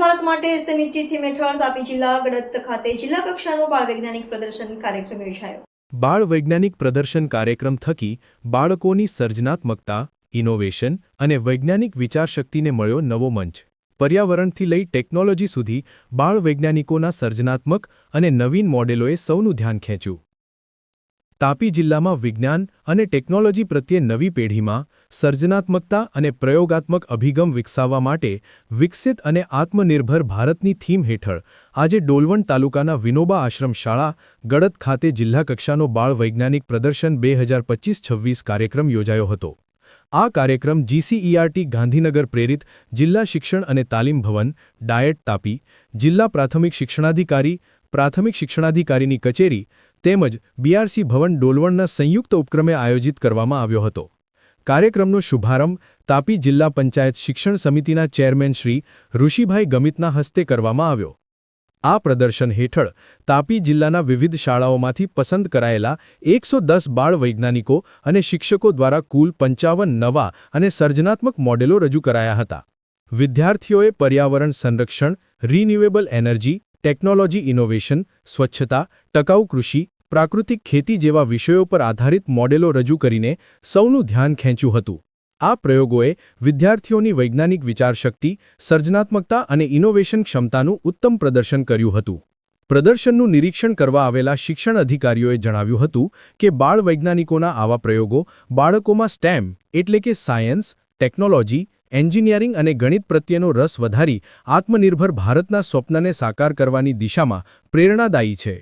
ભારત માટે એસએમઈટી મેઠળ તાપી જિલ્લા ગડત ખાતે જિલ્લા કક્ષાનો બાળ વૈજ્ઞાનિક પ્રદર્શન કાર્યક્રમ યોજાયો. બાળ વૈજ્ઞાનિક પ્રદર્શન કાર્યક્રમ થકી બાળકોની સર્જનાત્મકતા, ઇનોવેશન અને વૈજ્ઞાનિક વિચારશક્તિને મળ્યો નવો મંચ. પર્યાવરણથી લઈ ટેકનોલોજી સુધી બાળ વૈજ્ઞાનિકોના સર્જનાત્મક અને નવીન મોડેલોએ સૌનું ધ્યાન ખેંચ્યું. તાપી જિલ્લામાં વિજ્ઞાન અને ટેકનોલોજી પ્રત્યે નવી પેઢીમાં સર્જનાત્મકતા અને પ્રયોગાત્મક અભિગમ વિકસાવવા માટે વિકસિત અને આત્મનિર્ભર ભારતની થીમ હેઠળ આજે ડોલવણ તાલુકાના વિનોબા આશ્રમ શાળા ગડત ખાતે જિલ્લા કક્ષાનો બાળ વૈજ્ઞાનિક પ્રદર્શન બે હજાર કાર્યક્રમ યોજાયો હતો. આ કાર્યક્રમ જીસીઈઆરટી ગાંધીનગર પ્રેરિત જિલ્લા શિક્ષણ અને તાલીમ ભવન, ડાયટ તાપી, જિલ્લા પ્રાથમિક શિક્ષણાધિકારી પ્રાથમિક શિક્ષણાધિકારીની કચેરી તેમજ બીઆરસી ભવન ડોલવણના સંયુક્ત ઉપક્રમે આયોજિત કરવામાં આવ્યો હતો. કાર્યક્રમનો શુભારંભ તાપી જિલ્લા પંચાયત શિક્ષણ સમિતિના ચેરમેન શ્રી ઋષિભાઈ ગમિતના હસ્તે કરવામાં આવ્યો. આ પ્રદર્શન હેઠળ તાપી જિલ્લાના વિવિધ શાળાઓમાંથી પસંદ કરાયેલા એકસો દસ બાળ વૈજ્ઞાનિકો અને શિક્ષકો દ્વારા કુલ પંચાવન નવા અને સર્જનાત્મક મોડેલો રજૂ કરાયા હતા. વિદ્યાર્થીઓએ પર્યાવરણ સંરક્ષણ રિન્યુએબલ એનર્જી ટેકનોલોજી ઇનોવેશન, સ્વચ્છતા, ટકાઉ કૃષિ, પ્રાકૃતિક ખેતી જેવા વિષયો પર આધારિત મોડેલો રજૂ કરીને સૌનું ધ્યાન ખેંચ્યું હતું. આ પ્રયોગોએ વિદ્યાર્થીઓની વૈજ્ઞાનિક વિચારશક્તિ, સર્જનાત્મકતા અને ઇનોવેશન ક્ષમતાનું ઉત્તમ પ્રદર્શન કર્યું હતું. પ્રદર્શનનું નિરીક્ષણ કરવા આવેલા શિક્ષણ અધિકારીઓએ જણાવ્યું હતું કે બાળ વૈજ્ઞાનિકોના આવા પ્રયોગો બાળકોમાં સ્ટેમ, એટલે કે સાયન્સ, ટેકનોલોજી એન્જિનિયરિંગ અને ગણિત પ્રત્યેનો રસ વધારી આત્મનિર્ભર ભારતના સ્વપ્નને સાકાર કરવાની દિશામાં પ્રેરણાદાયી છે.